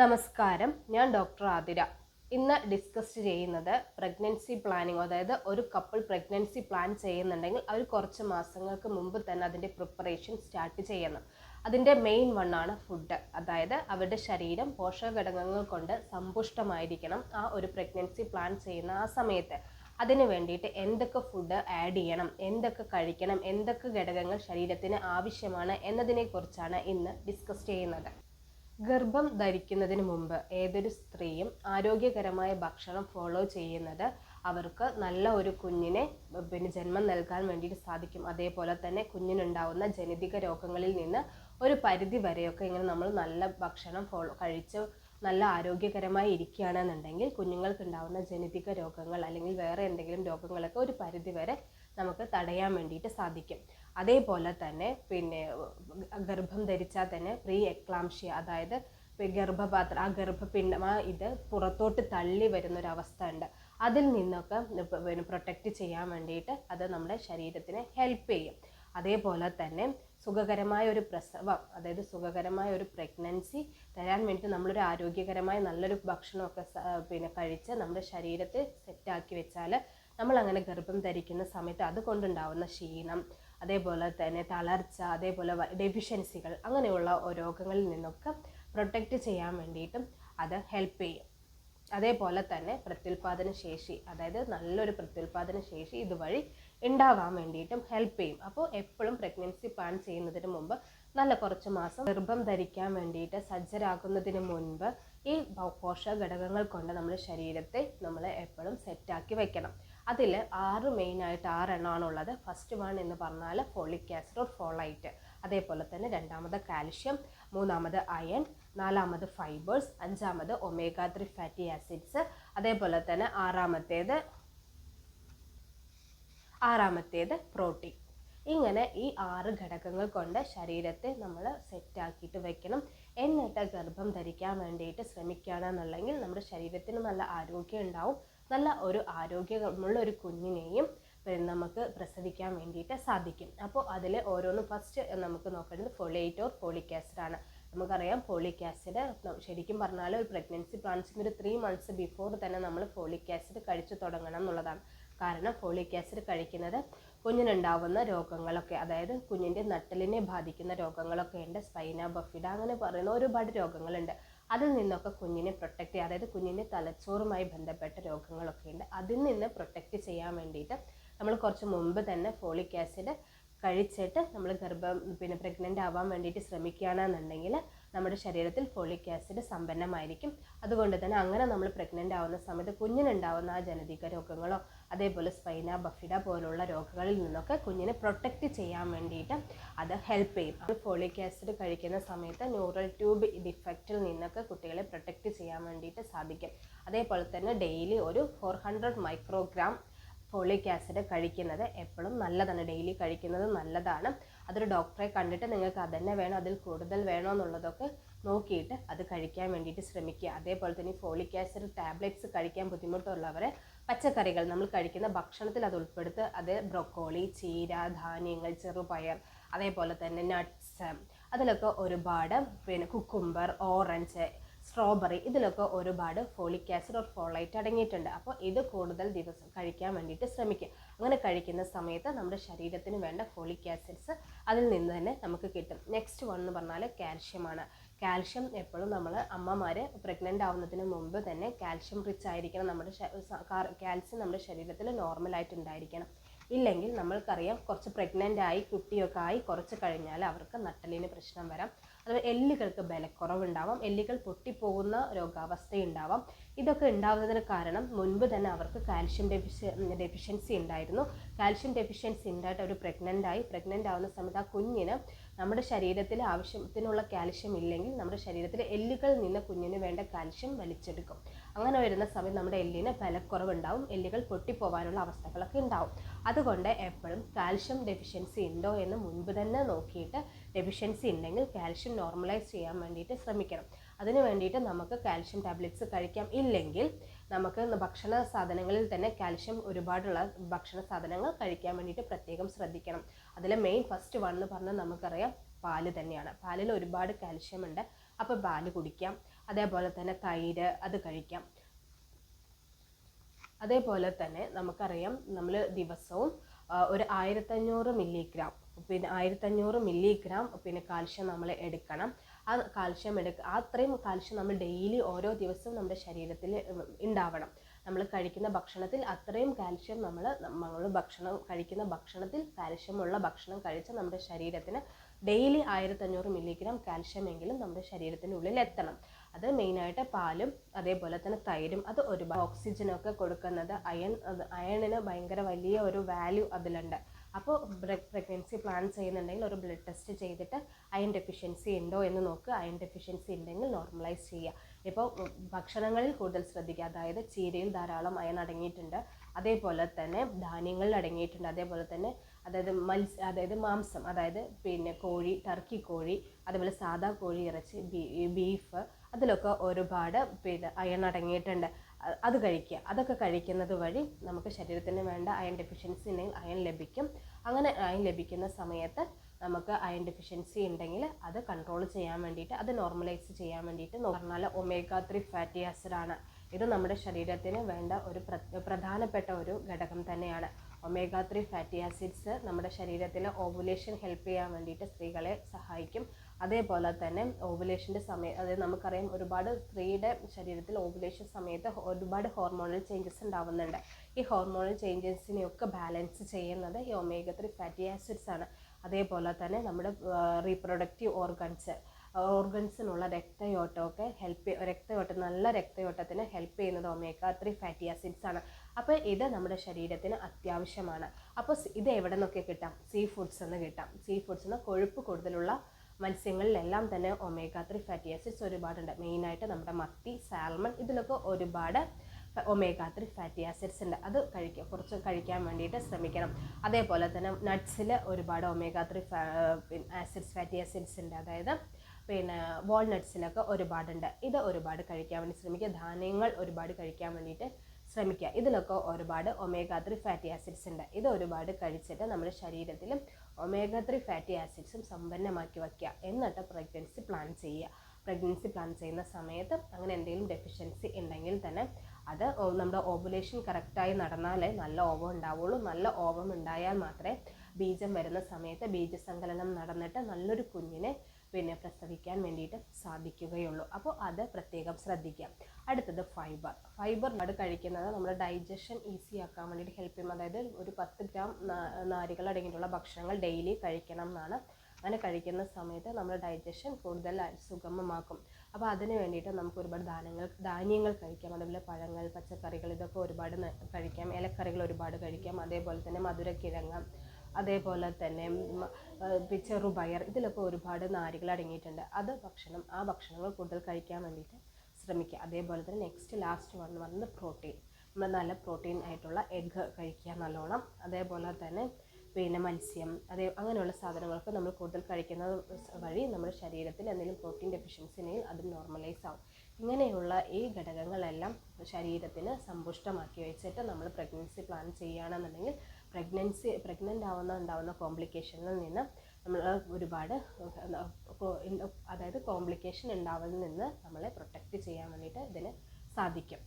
നമസ്കാരം. ഞാൻ ഡോക്ടർ ആതിര. ഇന്ന് ഡിസ്കസ് ചെയ്യുന്നത് പ്രഗ്നൻസി പ്ലാനിങ് അതായത് ഒരു കപ്പിൾ പ്രഗ്നൻസി പ്ലാൻ ചെയ്യുന്നുണ്ടെങ്കിൽ അവർ കുറച്ച് മാസങ്ങൾക്ക് മുമ്പ് തന്നെ അതിന്റെ പ്രിപ്പറേഷൻ സ്റ്റാർട്ട് ചെയ്യണം. അതിന്റെ മെയിൻ വണ്ണാണ് ഫുഡ് അതായത് അവരുടെ ശരീരം പോഷകഘടകങ്ങൾ കൊണ്ട് സമ്പുഷ്ടമായിരിക്കണം ആ ഒരു പ്രഗ്നൻസി പ്ലാൻ ചെയ്യുന്ന ആ സമയത്ത്. അതിന് വേണ്ടിയിട്ട് എന്തൊക്കെ ഫുഡ് ആഡ് ചെയ്യണം എന്തൊക്കെ കഴിക്കണം എന്തൊക്കെ ഘടകങ്ങൾ ശരീരത്തിന് ആവശ്യമാണ് എന്നതിനെക്കുറിച്ചാണ് ഇന്ന് ഡിസ്കസ് ചെയ്യുന്നത്. ഗർഭം ധരിക്കുന്നതിന് മുമ്പ് ഏതൊരു സ്ത്രീയും ആരോഗ്യകരമായ ഭക്ഷണം ഫോളോ ചെയ്യുന്നത് അവർക്ക് നല്ല ഒരു കുഞ്ഞിനെ പിന്നെ ജന്മം നൽകാൻ വേണ്ടിയിട്ട് സാധിക്കും. അതേപോലെ തന്നെ കുഞ്ഞിനുണ്ടാവുന്ന ജനിതക രോഗങ്ങളിൽ നിന്ന് ഒരു പരിധി വരെയൊക്കെ ഇങ്ങനെ നമ്മൾ നല്ല ഭക്ഷണം ഫോളോ കഴിച്ച് നല്ല ആരോഗ്യകരമായി ഇരിക്കുകയാണെന്നുണ്ടെങ്കിൽ കുഞ്ഞുങ്ങൾക്ക് ഉണ്ടാവുന്ന ജനിതക രോഗങ്ങൾ അല്ലെങ്കിൽ വേറെ എന്തെങ്കിലും രോഗങ്ങളൊക്കെ ഒരു പരിധി വരെ നമുക്ക് തടയാൻ വേണ്ടിയിട്ട് സാധിക്കും. അതേപോലെ തന്നെ പിന്നെ ഗർഭം ധരിച്ചാൽ തന്നെ പ്രീ എക്ലാംഷ്യ അതായത് ഗർഭപാത്രം ആ ഗർഭപിണ്ഡം ആ ഇത് പുറത്തോട്ട് തള്ളി വരുന്ന ഒരു അവസ്ഥ ഉണ്ട്. അതിൽ നിന്നൊക്കെ പ്രൊട്ടക്റ്റ് ചെയ്യാൻ വേണ്ടിയിട്ട് അത് നമ്മുടെ ശരീരത്തിനെ ഹെൽപ്പ് ചെയ്യും. അതേപോലെ തന്നെ സുഖകരമായ ഒരു പ്രസവം അതായത് സുഖകരമായ ഒരു പ്രഗ്നൻസി തരാൻ വേണ്ടി നമ്മളൊരു ആരോഗ്യകരമായ നല്ലൊരു ഭക്ഷണമൊക്കെ പിന്നെ കഴിച്ച് നമ്മുടെ ശരീരത്തെ സെറ്റാക്കി വെച്ചാൽ നമ്മൾ അങ്ങനെ ഗർഭം ധരിക്കുന്ന സമയത്ത് അതുകൊണ്ടുണ്ടാവുന്ന ക്ഷീണം അതേപോലെ തന്നെ തളർച്ച അതേപോലെ ഡെഫിഷ്യൻസികൾ അങ്ങനെയുള്ള രോഗങ്ങളിൽ നിന്നൊക്കെ പ്രൊട്ടക്റ്റ് ചെയ്യാൻ വേണ്ടിയിട്ടും അത് ഹെൽപ്പ് ചെയ്യും. അതേപോലെ തന്നെ പ്രത്യുൽപാദന ശേഷി അതായത് നല്ലൊരു പ്രത്യുൽപാദന ശേഷി ഇതുവഴി ഉണ്ടാവാൻ വേണ്ടിയിട്ടും ഹെൽപ്പ് ചെയ്യും. അപ്പോൾ എപ്പോഴും പ്രഗ്നൻസി പ്ലാൻ ചെയ്യുന്നതിന് മുമ്പ് നല്ല കുറച്ച് മാസം ഗർഭം ധരിക്കാൻ വേണ്ടിയിട്ട് സജ്ജരാകുന്നതിന് മുൻപ് ഈ പോഷക ഘടകങ്ങൾ കൊണ്ട് നമ്മുടെ ശരീരത്തെ നമ്മൾ എപ്പോഴും സെറ്റാക്കി വെക്കണം. അതിൽ ആറ് മെയിനായിട്ട് ആറെണ്ണമാണുള്ളത് ഫസ്റ്റ് വൺ എന്ന് പറഞ്ഞാൽ ഫോളിക് ആസിഡ് ഓർ ഫോളൈറ്റ് അതേപോലെ തന്നെ രണ്ടാമത് കാൽഷ്യം മൂന്നാമത് അയൺ നാലാമത് ഫൈബേഴ്സ് അഞ്ചാമത് ഒമേഗ ത്രീ ഫാറ്റി ആസിഡ്സ് അതേപോലെ തന്നെ ആറാമത്തേത് ആറാമത്തേത് പ്രോട്ടീൻ ഇങ്ങനെ ഈ ആറ് ഘടകങ്ങൾ കൊണ്ട് ശരീരത്തെ നമ്മൾ സെറ്റാക്കിയിട്ട് വെക്കണം. എന്നിട്ട് ഗർഭം ധരിക്കാൻ വേണ്ടിയിട്ട് ശ്രമിക്കുകയാണെന്നുണ്ടെങ്കിൽ നമ്മുടെ ശരീരത്തിന് നല്ല ആരോഗ്യം ഉണ്ടാവും. നല്ല ഒരു ആരോഗ്യമുള്ള ഒരു കുഞ്ഞിനെയും നമുക്ക് പ്രസവിക്കാൻ വേണ്ടിയിട്ട് സാധിക്കും. അപ്പോൾ അതിൽ ഓരോന്നും ഫസ്റ്റ് നമുക്ക് നോക്കേണ്ടത് ഫൊളേറ്റ് ഓർ ഫോളിക് ആസിഡ് ആണ്. നമുക്കറിയാം ഫോളിക് ആസിഡ് ശരിക്കും പറഞ്ഞാൽ ഒരു പ്രഗ്നൻസി പ്ലാൻസിന് ഒരു ത്രീ മന്ത്സ് ബിഫോർ തന്നെ നമ്മൾ ഫോളിക് ആസിഡ് കഴിച്ചു തുടങ്ങണം എന്നുള്ളതാണ്. കാരണം ഫോളിക് ആസിഡ് കഴിക്കുന്നത് കുഞ്ഞിനുണ്ടാവുന്ന രോഗങ്ങളൊക്കെ അതായത് കുഞ്ഞിന്റെ നട്ടലിനെ ബാധിക്കുന്ന രോഗങ്ങളൊക്കെ ഉണ്ട് സ്പൈന ബഫിഡ അങ്ങനെ പറയുന്ന ഒരുപാട് രോഗങ്ങളുണ്ട്. അതിൽ നിന്നൊക്കെ കുഞ്ഞിനെ പ്രൊട്ടക്റ്റ് ചെയ്യുക അതായത് കുഞ്ഞിന്റെ തലച്ചോറുമായി ബന്ധപ്പെട്ട രോഗങ്ങളൊക്കെ ഉണ്ട്. അതിൽ നിന്ന് പ്രൊട്ടക്റ്റ് ചെയ്യാൻ വേണ്ടിയിട്ട് നമ്മൾ കുറച്ച് മുമ്പ് തന്നെ ഫോളിക് ആസിഡ് കഴിച്ചിട്ട് നമ്മൾ ഗർഭം പിന്നെ പ്രഗ്നന്റ് ആവാൻ വേണ്ടിയിട്ട് ശ്രമിക്കുകയാണെന്നുണ്ടെങ്കിൽ നമ്മുടെ ശരീരത്തിൽ ഫോളിക് ആസിഡ് സമ്പന്നമായിരിക്കും. അതുകൊണ്ട് തന്നെ അങ്ങനെ നമ്മൾ പ്രഗ്നന്റ് ആവുന്ന സമയത്ത് കുഞ്ഞിനുണ്ടാവുന്ന ആ ജനതിക രോഗങ്ങളോ അതേപോലെ സ്പൈന ബഫിഡ പോലുള്ള രോഗങ്ങളിൽ നിന്നൊക്കെ കുഞ്ഞിനെ പ്രൊട്ടക്റ്റ് ചെയ്യാൻ വേണ്ടിയിട്ട് അത് ഹെൽപ്പ് ചെയ്യും. അത് ഫോളിക് ആസിഡ് കഴിക്കുന്ന സമയത്ത് ന്യൂറൽ ട്യൂബ് ഡിഫക്റ്റിൽ നിന്നൊക്കെ കുട്ടികളെ പ്രൊട്ടക്റ്റ് ചെയ്യാൻ വേണ്ടിയിട്ട് സാധിക്കും. അതേപോലെ തന്നെ ഡെയിലി ഒരു four hundred microgram folic acid കഴിക്കുന്നത് എപ്പോഴും നല്ലതാണ്. ഡെയിലി കഴിക്കുന്നത് നല്ലതാണ്. അതൊരു ഡോക്ടറെ കണ്ടിട്ട് നിങ്ങൾക്ക് അതന്നെ വേണോ അതിൽ കൂടുതൽ വേണോ എന്നുള്ളതൊക്കെ നോക്കിയിട്ട് അത് കഴിക്കാൻ വേണ്ടിയിട്ട് ശ്രമിക്കുക. അതേപോലെ തന്നെ ഫോളിക് ആസിഡ് ടാബ്ലറ്റ്സ് കഴിക്കാൻ ബുദ്ധിമുട്ടുള്ളവരെ പച്ചക്കറികൾ നമ്മൾ കഴിക്കുന്ന ഭക്ഷണത്തിൽ അത് ഉൾപ്പെടുത്ത് അത് ബ്രൊക്കോളി ചീര ധാന്യങ്ങൾ ചെറുപയർ അതേപോലെ തന്നെ നട്ട്സ് അതിലൊക്കെ ഒരുപാട് പിന്നെ കുക്കുംബർ ഓറഞ്ച് സ്ട്രോബെറി ഇതിലൊക്കെ ഒരുപാട് ഫോളിക് ആസിഡ് ഓർ ഫോളൈറ്റ് അടങ്ങിയിട്ടുണ്ട്. അപ്പോൾ ഇത് കൂടുതൽ ദിവസം കഴിക്കാൻ വേണ്ടിയിട്ട് ശ്രമിക്കുക. അങ്ങനെ കഴിക്കുന്ന സമയത്ത് നമ്മുടെ ശരീരത്തിന് വേണ്ട ഫോളിക് ആസിഡ്സ് അതിൽ നിന്ന് തന്നെ നമുക്ക് കിട്ടും. നെക്സ്റ്റ് വൺ എന്ന് പറഞ്ഞാൽ കാൽഷ്യമാണ് കാൽഷ്യം എപ്പോഴും നമ്മൾ അമ്മമാർ പ്രഗ്നന്റ് ആവുന്നതിന് മുമ്പ് തന്നെ കാൽഷ്യം റിച്ച് ആയിരിക്കണം. നമ്മുടെ കാൽസ്യം നമ്മുടെ ശരീരത്തിൽ നോർമലായിട്ട് ഉണ്ടായിരിക്കണം. ഇല്ലെങ്കിൽ നമ്മൾക്കറിയാം കുറച്ച് പ്രഗ്നന്റ് ആയി കുട്ടിയൊക്കെ ആയി കുറച്ച് കഴിഞ്ഞാൽ അവർക്ക് നട്ടലിന് പ്രശ്നം വരാം. അതുപോലെ എല്ലുകൾക്ക് ബലക്കുറവുണ്ടാവാം എല്ലുകൾ പൊട്ടിപ്പോകുന്ന രോഗാവസ്ഥയുണ്ടാവാം. ഇതൊക്കെ ഉണ്ടാവുന്നതിന് കാരണം മുൻപ് തന്നെ അവർക്ക് കാൽഷ്യം ഡെഫിഷ്യ ഡെഫിഷ്യൻസി ഉണ്ടായിരുന്നു. കാൽഷ്യം ഡെഫിഷ്യൻസി ഉണ്ടായിട്ട് അവർ പ്രഗ്നന്റ് ആയി. പ്രഗ്നന്റ് ആവുന്ന സമയത്ത് ആ കുഞ്ഞിന് നമ്മുടെ ശരീരത്തിൽ ആവശ്യത്തിനുള്ള കാൽഷ്യം ഇല്ലെങ്കിൽ നമ്മുടെ ശരീരത്തിലെ എല്ലുകൾ നിന്ന് കുഞ്ഞിന് വേണ്ട കാൽഷ്യം വലിച്ചെടുക്കും. അങ്ങനെ വരുന്ന സമയത്ത് നമ്മുടെ എല്ലിന് ബലക്കുറവുണ്ടാവും എല്ലുകൾ പൊട്ടിപ്പോവാനുള്ള അവസ്ഥകളൊക്കെ ഉണ്ടാവും. അതുകൊണ്ട് എപ്പോഴും കാൽഷ്യം ഡെഫിഷ്യൻസി ഉണ്ടോ എന്ന് മുൻപ് തന്നെ നോക്കിയിട്ട് ഡെഫിഷ്യൻസി ഉണ്ടെങ്കിൽ കാൽഷ്യം നോർമലൈസ് ചെയ്യാൻ വേണ്ടിയിട്ട് ശ്രമിക്കണം. അതിന് വേണ്ടിയിട്ട് നമുക്ക് കാൽഷ്യം ടാബ്ലറ്റ്സ് കഴിക്കാം. ഇല്ലെങ്കിൽ നമുക്ക് ഭക്ഷണ സാധനങ്ങളിൽ തന്നെ കാൽഷ്യം ഒരുപാടുള്ള ഭക്ഷണ സാധനങ്ങൾ കഴിക്കാൻ വേണ്ടിയിട്ട് പ്രത്യേകം ശ്രദ്ധിക്കണം. അതിൽ മെയിൻ ഫസ്റ്റ് വൺ എന്ന് പറഞ്ഞാൽ നമുക്കറിയാം പാൽ തന്നെയാണ്. പാലിൽ ഒരുപാട് കാൽഷ്യം ഉണ്ട്. അപ്പോൾ പാൽ കുടിക്കാം. അതേപോലെ തന്നെ തൈര് അത് കഴിക്കാം. അതേപോലെ തന്നെ നമുക്കറിയാം നമ്മൾ ദിവസവും ഒരു ആയിരത്തഞ്ഞൂറ് മില്ലിഗ്രാം പിന്നെ ആയിരത്തഞ്ഞൂറ് മില്ലിഗ്രാം പിന്നെ കാൽഷ്യം നമ്മൾ എടുക്കണം. ആ കാൽഷ്യം എടുക്ക അത്രയും കാൽഷ്യം നമ്മൾ ഡെയിലി ഓരോ ദിവസവും നമ്മുടെ ശരീരത്തിൽ ഉണ്ടാവണം. നമ്മൾ കഴിക്കുന്ന ഭക്ഷണത്തിൽ അത്രയും കാൽഷ്യം നമ്മൾ നമ്മൾ ഭക്ഷണം കഴിക്കുന്ന ഭക്ഷണത്തിൽ കാൽഷ്യമുള്ള ഭക്ഷണം കഴിച്ച് നമ്മുടെ ശരീരത്തിന് ഡെയിലി ആയിരത്തഞ്ഞൂറ് മില്ലിഗ്രാം കാൽഷ്യം എങ്കിലും നമ്മുടെ ശരീരത്തിനുള്ളിൽ എത്തണം. അത് മെയിനായിട്ട് പാലും അതേപോലെ തന്നെ തൈരും അത് ഒരുപാട് ഓക്സിജനൊക്കെ കൊടുക്കുന്നത് അയൺ അയണിന് ഭയങ്കര വലിയ ഒരു വാല്യൂ അതിലുണ്ട്. അപ്പോൾ പ്രഗ്നൻസി പ്ലാൻ ചെയ്യുന്നുണ്ടെങ്കിൽ ഒരു ബ്ലഡ് ടെസ്റ്റ് ചെയ്തിട്ട് അയൺ ഡെഫിഷ്യൻസി ഉണ്ടോ എന്ന് നോക്കുക അയൺ ഡെഫിഷ്യൻസി ഉണ്ടെങ്കിൽ നോർമലൈസ് ചെയ്യുക ഇപ്പോൾ ഭക്ഷണങ്ങളിൽ കൂടുതൽ ശ്രദ്ധിക്കുക. അതായത് ചീരയിൽ ധാരാളം അയൺ അടങ്ങിയിട്ടുണ്ട്. അതേപോലെ തന്നെ ധാന്യങ്ങളിൽ അടങ്ങിയിട്ടുണ്ട്. അതേപോലെ തന്നെ അതായത് മത്സ്യ അതായത് മാംസം അതായത് പിന്നെ കോഴി ടർക്കി കോഴി അതേപോലെ സാധാ കോഴി ഇറച്ചി ബീഫ് അതിലൊക്കെ ഒരുപാട് പിന്നെ അയൺ അടങ്ങിയിട്ടുണ്ട്. അത് കഴിക്കുക. അതൊക്കെ കഴിക്കുന്നത് വഴി നമുക്ക് ശരീരത്തിന് വേണ്ട അയൺ ഡെഫിഷ്യൻസി ഉണ്ടെങ്കിൽ അയൺ ലഭിക്കും. അങ്ങനെ അയൺ ലഭിക്കുന്ന സമയത്ത് നമുക്ക് അയൺ ഡെഫിഷ്യൻസി ഉണ്ടെങ്കിൽ അത് കൺട്രോൾ ചെയ്യാൻ വേണ്ടിയിട്ട് അത് നോർമലൈസ് ചെയ്യാൻ വേണ്ടിയിട്ട് പറഞ്ഞാൽ ഒമേഗ ത്രീ ഫാറ്റി ആസിഡാണ് ഇത് നമ്മുടെ ശരീരത്തിന് വേണ്ട ഒരു പ്ര- പ്രധാനപ്പെട്ട ഒരു ഘടകം തന്നെയാണ്. ഒമേഗ ത്രീ ഫാറ്റി ആസിഡ്സ് നമ്മുടെ ശരീരത്തിലെ ഓവുലേഷൻ ഹെൽപ്പ് ചെയ്യാൻ വേണ്ടിയിട്ട് സ്ത്രീകളെ സഹായിക്കും. അതേപോലെ തന്നെ ഓവുലേഷന്റെ സമയം അതായത് നമുക്കറിയാം ഒരുപാട് സ്ത്രീയുടെ ശരീരത്തിൽ ഓവുലേഷൻ സമയത്ത് ഒരുപാട് ഹോർമോണൽ ചേഞ്ചസ് ഉണ്ടാവുന്നുണ്ട്. ഈ ഹോർമോണൽ ചേഞ്ചസിനെയൊക്കെ ബാലൻസ് ചെയ്യുന്നത് ഈ ഒമേഗ ത്രീ ഫാറ്റി ആസിഡ്സ് ആണ്. അതേപോലെ തന്നെ നമ്മുടെ റീപ്രൊഡക്റ്റീവ് ഓർഗൻസ് ഓർഗൻസിനുള്ള രക്തയോട്ടമൊക്കെ ഹെൽപ്പ് രക്തയോട്ടം നല്ല രക്തയോട്ടത്തിന് ഹെൽപ്പ് ചെയ്യുന്നത് ഒമേഗ ത്രീ ഫാറ്റി ആസിഡ്സ് ആണ്. അപ്പോൾ ഇത് നമ്മുടെ ശരീരത്തിന് അത്യാവശ്യമാണ്. അപ്പോൾ ഇത് എവിടെ നിന്നൊക്കെ കിട്ടാം? സീ ഫുഡ്സ് എന്ന് കിട്ടാം. സീ ഫുഡ്സ് എന്ന് കൊഴുപ്പ് കൂടുതലുള്ള മത്സ്യങ്ങളിലെല്ലാം തന്നെ ഒമേഗ ത്രീ ഫാറ്റി ആസിഡ്സ് ഒരുപാടുണ്ട് മെയിനായിട്ട് നമ്മുടെ മത്തി സാൽമൺ ഇതിലൊക്കെ ഒരുപാട് ഒമേഗ ത്രീ ഫാറ്റി ആസിഡ്സ് ഉണ്ട്. അത് കഴിക്കുക കുറച്ച് കഴിക്കാൻ വേണ്ടിയിട്ട് ശ്രമിക്കണം. അതേപോലെ തന്നെ നട്ട്സിൽ ഒരുപാട് omega three acids fatty acids ഉണ്ട്. അതായത് പിന്നെ വാൾനട്ട്സിലൊക്കെ ഒരുപാടുണ്ട്. ഇത് ഒരുപാട് കഴിക്കാൻ വേണ്ടി ശ്രമിക്കുക. ധാന്യങ്ങൾ ഒരുപാട് കഴിക്കാൻ വേണ്ടിയിട്ട് ശ്രമിക്കുക. ഇതിലൊക്കെ ഒരുപാട് ഒമേഗ ത്രീ ഫാറ്റി ആസിഡ്സ് ഉണ്ട്. ഇത് ഒരുപാട് കഴിച്ചിട്ട് നമ്മുടെ ശരീരത്തിൽ ഒമേഗ ത്രീ ഫാറ്റി ആസിഡ്സും സമ്പന്നമാക്കി വയ്ക്കുക. എന്നിട്ട് പ്രഗ്നൻസി പ്ലാൻ ചെയ്യുക. പ്രഗ്നൻസി പ്ലാൻ ചെയ്യുന്ന സമയത്ത് അങ്ങനെ എന്തെങ്കിലും ഡെഫിഷ്യൻസി ഉണ്ടെങ്കിൽ തന്നെ അത് നമ്മുടെ ഓവുലേഷൻ കറക്റ്റായി നടന്നാലേ നല്ല ഓവം ഉണ്ടാവുള്ളൂ. നല്ല ഓവം ഉണ്ടായാൽ മാത്രമേ ബീജം വരുന്ന സമയത്ത് ബീജസങ്കലനം നടന്നിട്ട് നല്ലൊരു കുഞ്ഞിനെ പിന്നെ പ്രസവിക്കാൻ വേണ്ടിയിട്ട് സാധിക്കുകയുള്ളൂ. അപ്പോൾ അത് പ്രത്യേകം ശ്രദ്ധിക്കാം. അടുത്തത് ഫൈബർ ഫൈബർ അത് കഴിക്കുന്നത് നമ്മുടെ ഡൈജഷൻ ഈസി ആക്കാൻ വേണ്ടിയിട്ട് ഹെൽപ്പ് ചെയ്യും. അതായത് ഒരു പത്ത് ഗ്രാം നാരുകൾ അടങ്ങിയിട്ടുള്ള ഭക്ഷണങ്ങൾ ഡെയിലി കഴിക്കണം എന്നാണ്. അങ്ങനെ കഴിക്കുന്ന സമയത്ത് നമ്മുടെ ഡൈജഷൻ കൂടുതൽ സുഗമമാക്കും. അപ്പോൾ അതിന് വേണ്ടിയിട്ട് നമുക്ക് ഒരുപാട് ധാന്യങ്ങൾ ധാന്യങ്ങൾ കഴിക്കാം. അതുപോലെ പഴങ്ങൾ പച്ചക്കറികൾ ഇതൊക്കെ ഒരുപാട് കഴിക്കാം. ഇലക്കറികൾ ഒരുപാട് കഴിക്കാം. അതേപോലെ തന്നെ മധുരക്കിഴങ്ങ് അതേപോലെ തന്നെ ചെറുപയർ ഇതിലൊക്കെ ഒരുപാട് നാരികൾ അടങ്ങിയിട്ടുണ്ട്. അത് ഭക്ഷണം ആ ഭക്ഷണങ്ങൾ കൂടുതൽ കഴിക്കാൻ വേണ്ടിയിട്ട് ശ്രമിക്കുക. അതേപോലെ തന്നെ നെക്സ്റ്റ് ലാസ്റ്റ് വൺ പറയുന്നത് പ്രോട്ടീൻ നമ്മൾ നല്ല പ്രോട്ടീൻ ആയിട്ടുള്ള എഗ്ഗ് കഴിക്കുക നല്ലോണം. അതേപോലെ തന്നെ പിന്നെ മത്സ്യം അതേ അങ്ങനെയുള്ള സാധനങ്ങളൊക്കെ നമ്മൾ കൂടുതൽ കഴിക്കുന്നത് വഴി നമ്മുടെ ശരീരത്തിൽ എന്തെങ്കിലും പ്രോട്ടീൻ ഡെഫിഷ്യൻസി ഉണ്ടെങ്കിൽ അത് നോർമലൈസ് ആവും. ഇങ്ങനെയുള്ള ഈ ഘടകങ്ങളെല്ലാം ശരീരത്തിന് സമ്പുഷ്ടമാക്കി വെച്ചിട്ട് നമ്മൾ പ്രഗ്നൻസി പ്ലാൻ ചെയ്യുകയാണെന്നുണ്ടെങ്കിൽ പ്രഗ്നൻസി പ്രഗ്നന്റ് ആവുന്ന ഉണ്ടാവുന്ന കോംപ്ലിക്കേഷനിൽ നിന്ന് നമ്മൾ ഒരുപാട് അതായത് കോംപ്ലിക്കേഷൻ ഉണ്ടാവുന്നതിൽ നിന്ന് നമ്മളെ പ്രൊട്ടക്റ്റ് ചെയ്യാൻ വേണ്ടിയിട്ട് ഇതിന് സാധിക്കും.